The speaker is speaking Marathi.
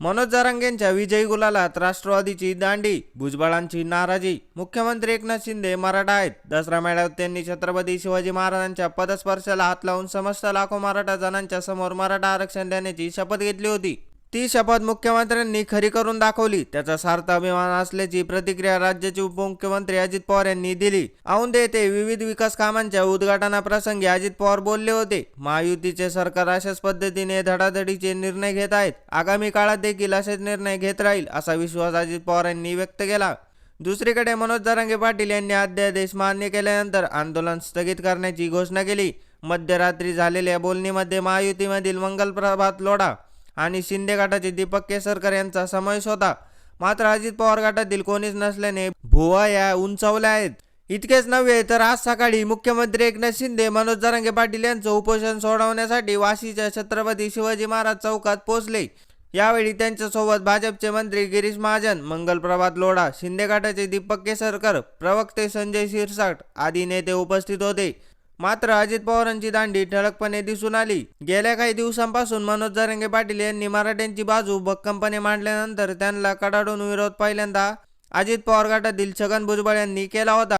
मनोज जरांगेंच्या विजयी गुलालात राष्ट्रवादीची दांडी भुजबळांची नाराजी मुख्यमंत्री एकनाथ शिंदे मराठा आहेत. दसरा मेळाव्यात त्यांनी छत्रपती शिवाजी महाराजांच्या पदस्पर्शाला हात लावून समस्त लाखो मराठा जणांच्या समोर मराठा आरक्षण देण्याची शपथ घेतली होती. ती शपथ मुख्यमंत्र्यांनी खरी करून दाखवली. त्याचा सार्थ अभिमान असल्याची प्रतिक्रिया राज्याचे उपमुख्यमंत्री अजित पवार यांनी दिली. औंधे येथे विविध विकास कामांच्या उद्घाटनाप्रसंगी अजित पवार बोलले होते. महायुतीचे सरकार अशाच पद्धतीने धडाधडीचे निर्णय घेत आहेत. आगामी काळात देखील असेच निर्णय घेत राहील असा विश्वास अजित पवार यांनी व्यक्त केला. दुसरीकडे मनोज जरांगे पाटील यांनी अध्यादेश मान्य केल्यानंतर आंदोलन स्थगित करण्याची घोषणा केली. मध्यरात्री झालेल्या बोलणीमध्ये महायुतीमधील मंगल प्रभात लोढा आणि शिंदे गटाचे दीपक केसरकर यांचा समावेश होता. मात्र अजित पवार गटातील कोणीच नसल्याने भुवा या उंचावल्या आहेत. इतकेच नव्हे तर आज सकाळी मुख्यमंत्री एकनाथ शिंदे मनोज जरांगे पाटील यांचं उपोषण सोडवण्यासाठी वाशीच्या छत्रपती शिवाजी महाराज चौकात पोहोचले. यावेळी त्यांच्यासोबत भाजपचे मंत्री गिरीश महाजन मंगल प्रभात लोढा शिंदे गटाचे दीपक केसरकर प्रवक्ते संजय शिरसाट आदी नेते उपस्थित होते. मात्र अजित पवारांची दांडी ठळकपणे दिसून आली. गेल्या काही दिवसांपासून मनोज जरंगे पाटील यांनी मराठ्यांची बाजू भक्कमपणे मांडल्यानंतर त्यांना कडाडून विरोध पहिल्यांदा अजित पवार गटातील छगन भुजबळ यांनी केला होता.